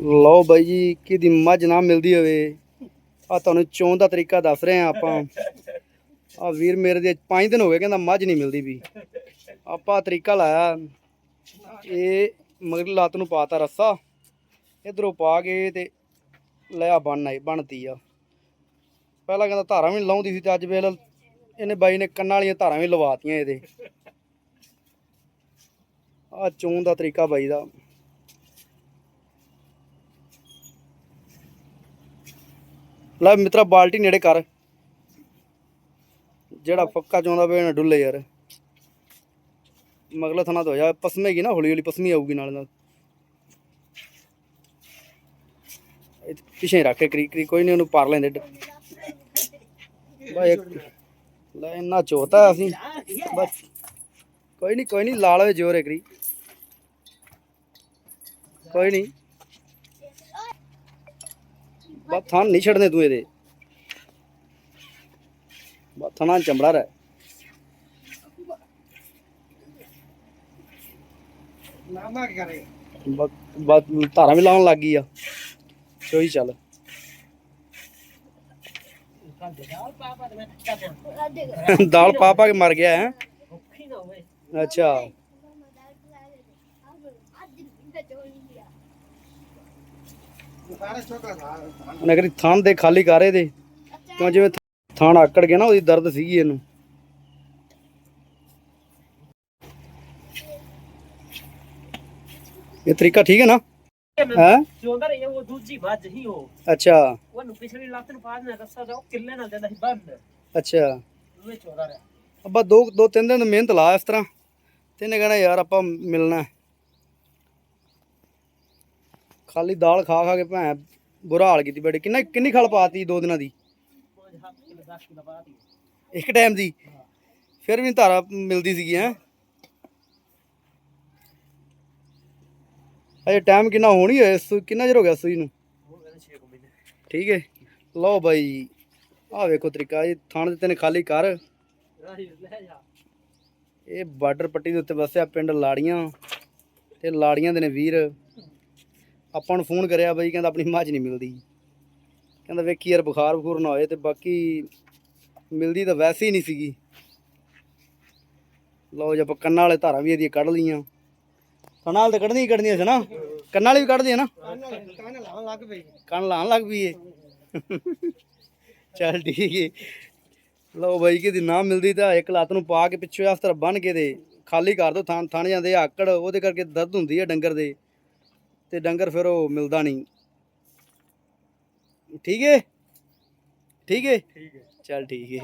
ਲਓ ਬਾਈ ਜੀ, ਕਿਹਦੀ ਮੱਝ ਨਾ ਮਿਲਦੀ ਹੋਵੇ। ਆ ਤੁਹਾਨੂੰ ਚੋਣ ਦਾ ਤਰੀਕਾ ਦੱਸ ਰਹੇ ਆ ਆਪਾਂ। ਆ ਵੀਰ ਮੇਰੇ ਦੇ 5 ਦਿਨ ਹੋ ਗਏ ਕਹਿੰਦਾ ਮੱਝ ਨਹੀਂ ਮਿਲਦੀ ਵੀ। ਆਪਾਂ ਤਰੀਕਾ ਲਾਇਆ। ਇਹ ਮਗਰ ਲੱਤ ਨੂੰ ਪਾਤਾ ਰੱਸਾ। ਇਧਰੋਂ ਪਾ ਕੇ ਤੇ ਲਿਆ ਬੰਨ ਆਈ ਬਣਤੀ ਆ। ਪਹਿਲਾਂ ਕਹਿੰਦਾ ਧਾਰਾਂ ਵੀ ਨੀ ਲਾਉਂਦੀ ਸੀ ਤੇ ਅੱਜ ਵੇਲੇ ਇਹਨੇ ਬਾਈ ਨੇ ਕੰਨਾਂ ਵਾਲੀਆਂ ਧਾਰਾਂ ਵੀ ਲਵਾਤੀਆਂ ਇਹਦੇ। ਆ ਚੋਣ ਦਾ ਤਰੀਕਾ ਬਾਈ ਦਾ। ਲੈ ਮਿੱਤਰਾ, ਬਾਲਟੀ ਨੇੜੇ ਕਰ। ਜਿਹੜਾ ਪੱਕਾ ਚਾਹੁੰਦਾ ਵੇ ਨਾ ਡੁੱਲੇ ਯਾਰ। ਮਗਲਾ ਥਣਾ ਤੋਂ ਜਾ, ਪਸਮੇਗੀ ਨਾ ਹੌਲੀ ਹੌਲੀ ਪਸਮੀ ਆਊਗੀ ਨਾਲ ਨਾਲ। ਇਹ ਪਿਛੇ ਰੱਖ ਕੇ ਕਰੀ ਕਰੀ, ਕੋਈ ਨਹੀਂ ਉਹਨੂੰ ਪਾਰ ਲੈਂਦੇ। ਬਾ ਲੈ ਇੰਨਾ ਚੋਤਾ ਅਸੀਂ। ਬਸ। ਕੋਈ ਨਹੀਂ ਕੋਈ ਨਹੀਂ ਲਾਲ ਵੇ ਜੋਰੇ ਕਰੀ ਕੋਈ ਨਹੀਂ ਬਸ ਥਾਂ ਨਹੀਂ ਛੱਡਨੇ ਤੂੰ ਇਹਦੇ ਬਸ ਥਾਂ ਚਮੜਾ ਰਹਿ ਨਾਮਾ ਕੀ ਕਰੇ ਬਸ ਬਸ ਧਾਰਾਂ ਵੀ ਲਾਉਣ ਲੱਗ ਗਈ ਆ ਚੋਈ ਚੱਲ ਦਾਲ ਪਾ ਪਾ ਕੇ ਮਰ ਗਿਆ ਹੈ ਅੱਛਾ ਸਾਰੇ ਛੋਕਰਾ ਖਾ ਉਹਨੇ ਕਰੀ ਥਾਂ ਦੇ ਖਾਲੀ ਕਰ ਇਹਦੇ। ਕਿਉਂ ਜਿਵੇਂ ਥਾਂ ਆਕੜ ਗਿਆ ਨਾ ਉਹਦੀ ਦਰਦ ਸੀਗੀ ਇਹਨੂੰ। ਇਹ ਤਰੀਕਾ ਠੀਕ ਹੈ ਨਾ? ਹੈ? ਚੋਂਦਾ ਰਹੀ ਉਹ ਦੂਜੀ ਮੱਝ ਹੀ ਉਹ। ਅੱਛਾ। ਉਹਨੂੰ ਪਿਛਲੀ ਲੱਤ ਨੂੰ ਪਾ ਦੇਣਾ ਰੱਸਾ ਦਾ ਉਹ ਕਿੱਲੇ ਨਾਲ ਦਿੰਦਾ ਸੀ ਬੰਦ ਅੱਛਾ। ਉਹ ਚੋਦਾ ਰਿਹਾ। ਅੱਬਾ ਦੋ ਦੋ ਤਿੰਨ ਦਿਨ ਮਿਹਨਤ ਲਾ ਇਸ ਤਰ੍ਹਾਂ। ਤੇ ਇਹਨੇ ਕਹਿਣਾ ਯਾਰ ਆਪਾਂ ਮਿਲਣਾ। ਖਾਲੀ ਦਾਲ ਖਾ ਖਾ ਕੇ ਭੈਂ ਬੁਰਾ ਹਾਲ ਕੀਤੀ ਬੇਟੇ। ਕਿੰਨਾ ਕਿੰਨੀ ਖਲ ਪਾਤੀ ਦੋ ਦਿਨਾਂ ਦੀ? ਇੱਕ ਟਾਈਮ ਦੀ? ਫਿਰ ਵੀ ਧਾਰਾ ਮਿਲਦੀ ਸੀਗੀ, ਹੈ। ਅਜੇ ਟਾਈਮ ਕਿੰਨਾ ਹੋਣੀ ਹੋਇਆ ਸੂ ਕਿੰਨਾ ਚਿਰ ਹੋ ਗਿਆ ਸੂਈ ਨੂੰ? ਠੀਕ ਹੈ। ਲਓ ਬਾਈ, ਆਹ ਵੇਖੋ ਤਰੀਕਾ। ਇਹ ਥਾਣ ਦਿੱਤੇ ਨੇ ਖਾਲੀ ਕਰ ਇਹ ਬਾਰਡਰ ਪੱਟੀ ਦੇ ਉੱਤੇ ਵਸਿਆ ਪਿੰਡ ਲਾੜੀਆਂ। ਤੇ ਲਾੜੀਆਂ ਦੇ ਨੇ ਵੀਰ। ਆਪਾਂ ਨੂੰ ਫੋਨ ਕਰਿਆ ਬਾਈ, ਕਹਿੰਦਾ ਆਪਣੀ ਮੱਝ ਨਹੀਂ ਮਿਲਦੀ। ਕਹਿੰਦਾ ਵੇਖੀ ਯਾਰ ਬੁਖਾਰ ਬਖੂਰ ਨਾ ਹੋਏ ਤੇ ਬਾਕੀ ਮਿਲਦੀ ਤਾਂ ਵੈਸੇ ਹੀ ਨਹੀਂ ਸੀਗੀ। ਲਓ ਜੀ, ਆਪਾਂ ਕੰਨਾਂ ਵਾਲੇ ਧਾਰਾਂ ਵੀ ਇਹਦੀਆਂ ਕੱਢ ਲਈਆਂ। ਕੰਨਾਂ ਵਾਲੇ ਤਾਂ ਕੱਢਣੀਆਂ ਹੀ ਕੱਢਣੀਆਂ ਸੀ ਨਾ। ਕੰਨਾਂ ਵਾਲੇ ਵੀ ਕੱਢਦੇ ਆ ਨਾ। ਕੰਨ ਲਾਉਣ ਲੱਗ ਪਈ ਕੰਨ ਲਾਣ ਲੱਗ ਪਈ ਏ। ਚੱਲ ਠੀਕ ਏ। ਲਓ ਬਾਈ ਕਿਦੀ ਨਾ ਮਿਲਦੀ ਤਾਂ ਇੱਕ ਲੱਤ ਨੂੰ ਪਾ ਕੇ ਪਿੱਛੇ ਇਸ ਬੰਨ ਕੇ ਦੇ ਖਾਲੀ ਕਰ ਦੋ, ਥਾਂ ਥਣ ਜਾਂਦੇ ਆਕੜ, ਉਹਦੇ ਕਰਕੇ ਦਰਦ ਹੁੰਦੀ ਹੈ ਡੰਗਰ ਦੇ। ਤੇ ਡੰਗਰ ਫਿਰ ਉਹ ਮਿਲਦਾ ਨਹੀਂ। ਠੀਕ ਏ? ਠੀਕ ਹੈ ਚੱਲ ਠੀਕ ਏ।